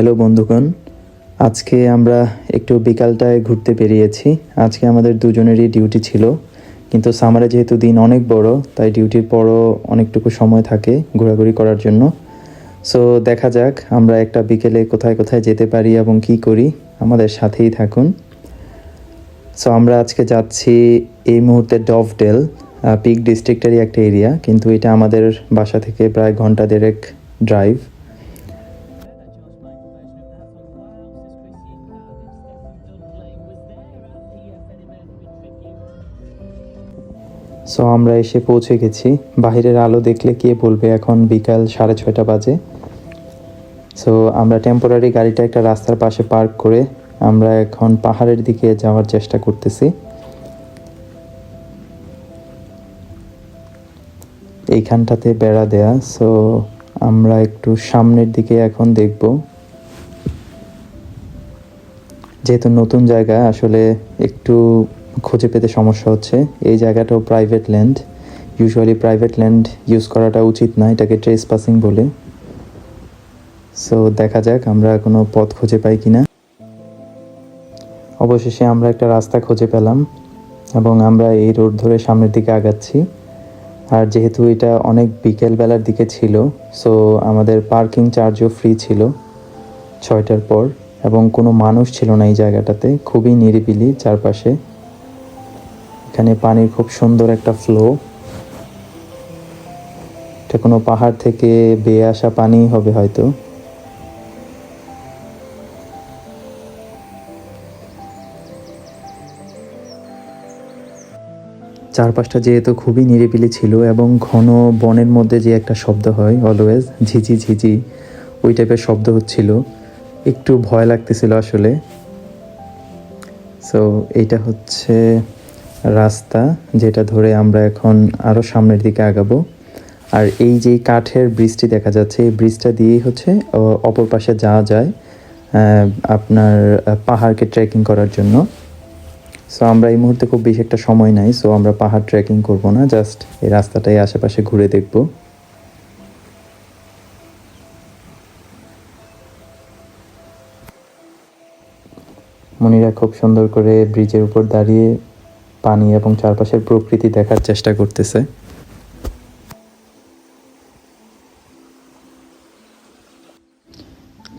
Hello বন্ধুগণ, আজকে আমরা একটু বিকালটায় ঘুরতে বেরিয়েছি। আজকে আমাদের দুজনেরই ডিউটি ছিল, কিন্তু সামারে যেহেতু দিন অনেক বড়, তাই ডিউটির পরও অনেকটুকু সময় থাকে ঘোরাঘুরি করার জন্য। সো দেখা যাক আমরা একটা বিকেলে কোথায় কোথায় যেতে পারি এবং কি করি, আমাদের সাথেই থাকুন। সো আমরা আজকে যাচ্ছি এই মুহূর্তে ডভডেল পিক ডিস্ট্রিক্টেরই একটা এরিয়া, কিন্তু এটা আমাদের বাসা থেকে প্রায় ঘণ্টা দেড়েক ড্রাইভ সো আমরা এসে পৌঁছে গেছি। বাহিরের আলো দেখলে কে বলবে এখন বিকাল সাড়ে ছয়টা বাজে। সো আমরা টেম্পোরারি গাড়িটা একটা রাস্তার পাশে পার্ক করে আমরা এখন পাহাড়ের দিকে যাওয়ার চেষ্টা করতেছি। এইখানটাতে বেড়া দেয়া। সো আমরা একটু সামনের দিকে এখন দেখব। যেহেতু নতুন জায়গা, আসলে একটু খুঁজে পেতে সমস্যা হচ্ছে। এই জায়গাটাও private land usually private land use করাটা উচিত না, এটাকে ট্রেস পাসিং বলে। সো দেখা যাক আমরা কোনো পথ খুঁজে পাই কিনা। অবশেষে আমরা একটা রাস্তা খুঁজে পেলাম এবং আমরা এই রোড ধরে সামনের দিকে আগাচ্ছি। আর যেহেতু এটা অনেক বিকেল বেলার দিকে ছিল সো আমাদের পার্কিং চার্জও ফ্রি ছিল ছয়টার পর এবং কোনো মানুষ ছিল না এই জায়গাটাতে, খুবই নিরিবিলি চারপাশে। এখানে পানির খুব সুন্দর একটা ফ্লো এটা কোনো পাহাড় থেকে বেয়ে আসা পানি হবে হয়তো। চারপাশটা যেহেতু খুবই নিরিবিলি ছিল এবং ঘন বনের মধ্যে যে একটা শব্দ হয় অলওয়েজ ঝিঝি ঝিঝি, ওই টাইপের শব্দ হচ্ছিল। একটু ভয় লাগতেছিল আসলে। সো এইটা হচ্ছে রাস্তা যেটা ধরে আমরা এখন আরও সামনের দিকে আগাবো। আর এই যে কাঠের ব্রিজটি দেখা যাচ্ছে, এই ব্রিজটা দিয়েই হচ্ছে অপর পাশে যাওয়া যায় আপনার পাহাড়কে ট্রেকিং করার জন্য। সো আমরা এই মুহূর্তে খুব বেশি একটা সময় নাই সো আমরা পাহাড় ট্রেকিং করব না জাস্ট এই রাস্তাটাই আশেপাশে ঘুরে দেখব। মনিরা খুব সুন্দর করে ব্রিজের উপর দাঁড়িয়ে পানি এবং চারপাশের প্রকৃতি দেখার চেষ্টা করতেছে।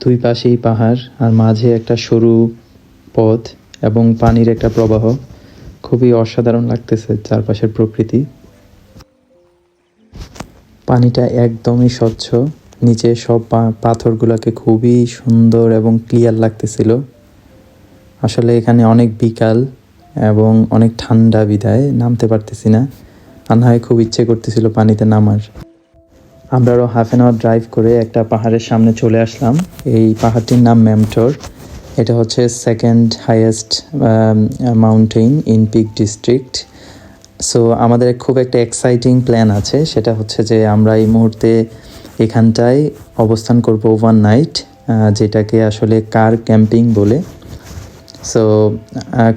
দুই পাশেই পাহাড়, আর মাঝে একটা সরু পথ এবং পানির একটা প্রবাহ। খুবই অসাধারণ লাগতেছে চারপাশের প্রকৃতি। পানিটা একদমই স্বচ্ছ। নিচে সব পাথরগুলোকে খুবই সুন্দর এবং ক্লিয়ার লাগতেছিল। আসলে এখানে অনেক বিকাল। এবং অনেক ঠান্ডা বিদায়, নামতে পারতেছি না। আনহায় খুব ইচ্ছে করতেছিল পানিতে নামার। আমরা আরও হাফ অ্যান আওয়ার ড্রাইভ করে একটা পাহাড়ের সামনে চলে আসলাম। এই পাহাড়টির নাম ম্যামটোর। এটা হচ্ছে second highest mountain in Peak District so আমাদের খুব একটা এক্সাইটিং প্ল্যান আছে। সেটা হচ্ছে যে আমরা এই মুহূর্তে এখানটায় অবস্থান করব ওভার নাইট যেটাকে আসলে কার ক্যাম্পিং বলে। সো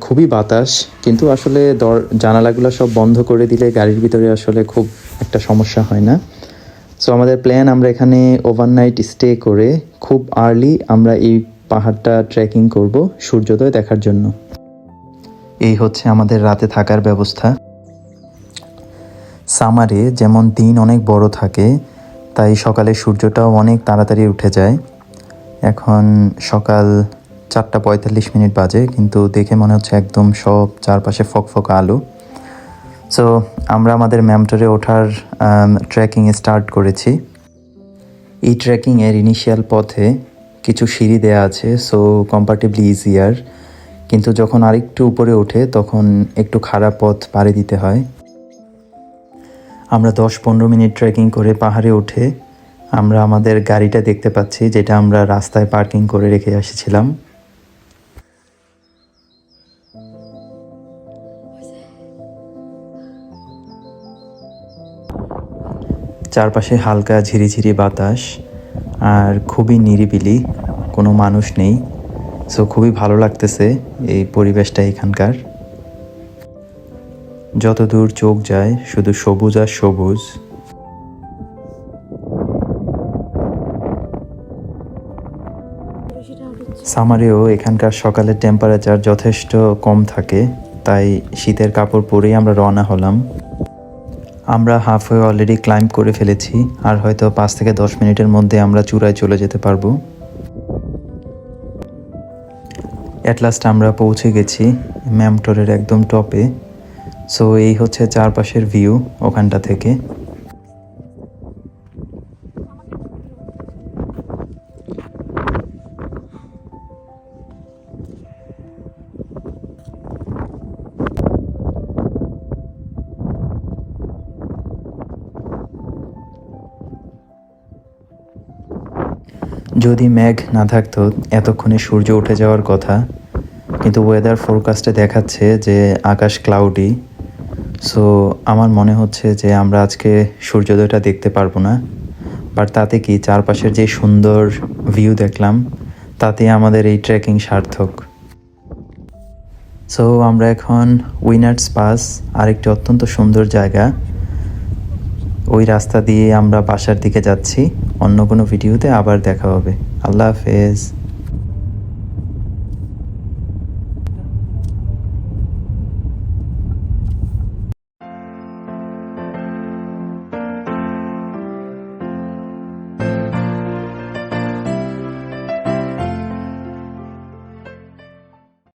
খুবই বাতাস, কিন্তু আসলে দর, জানালাগুলো সব বন্ধ করে দিলে গাড়ির ভিতরে আসলে খুব একটা সমস্যা হয় না। সো আমাদের প্ল্যান আমরা এখানে ওভারনাইট স্টে করে খুব আর্লি আমরা এই পাহাড়টা ট্রেকিং করব সূর্যোদয় দেখার জন্য। এই হচ্ছে আমাদের রাতে থাকার ব্যবস্থা। সামারে যেমন দিন অনেক বড় থাকে, তাই সকালে সূর্যটাও অনেক তাড়াতাড়ি উঠে যায়। এখন সকাল চারটা পঁয়তাল্লিশ মিনিট বাজে, কিন্তু দেখে মনে হচ্ছে একদম সব চারপাশে ফকফক আলো। সো আমরা আমাদের ম্যামটোরে ওঠার ট্রেকিং স্টার্ট করেছি। এই ট্রেকিংয়ের ইনিশিয়াল পথে কিছু সিঁড়ি দেয়া আছে সো কম্পারেটিভলি ইজিয়ার কিন্তু যখন আরেকটু উপরে ওঠে, তখন একটু খারাপ পথ পাড়ি দিতে হয়। আমরা দশ পনেরো মিনিট ট্রেকিং করে পাহাড়ে উঠে আমরা আমাদের গাড়িটা দেখতে পাচ্ছি, যেটা আমরা রাস্তায় পার্কিং করে রেখে এসেছিলাম। চারপাশে হালকা ঝিরিঝিরি বাতাস আর খুবই নিরিবিলি, কোনো মানুষ নেই। সো খুবই ভালো লাগতেছে এই পরিবেশটা এখানকার। যত দূর চোখ যায়, শুধু সবুজ আর সবুজ। সামারেও এখানকার সকালের টেম্পারেচার যথেষ্ট কম থাকে, তাই শীতের কাপড় পরেই আমরা রওনা হলাম। আমরা হাফওয়ে অলরেডি ক্লাইম্ব করে ফেলেছি, আর হয়তো পাঁচ থেকে দশ মিনিটের মধ্যে আমরা চূড়ায় চলে যেতে পারব। অ্যাট লাস্ট আমরা পৌঁছে গেছি ম্যামটোরের একদম টপে। সো এই হচ্ছে চারপাশের ভিউ ওখানটা থেকে। যদি মেঘ না থাকতো, এতক্ষণে সূর্য উঠে যাওয়ার কথা, কিন্তু ওয়েদার ফোরকাস্টে দেখাচ্ছে যে আকাশ ক্লাউডি সো আমার মনে হচ্ছে যে আমরা আজকে সূর্যোদয়টা দেখতে পারব না। বাট তাতে কি, চারপাশের যে সুন্দর ভিউ দেখলাম, তাতে আমাদের এই ট্রেকিং সার্থক। সো আমরা এখন উইনার্স পাস আরেকটি অত্যন্ত সুন্দর জায়গা। ওই রাস্তা দিয়ে আমরা বাসার দিকে যাচ্ছি। অন্য কোনো ভিডিওতে আবার দেখা হবে। আল্লাহ হাফেজ।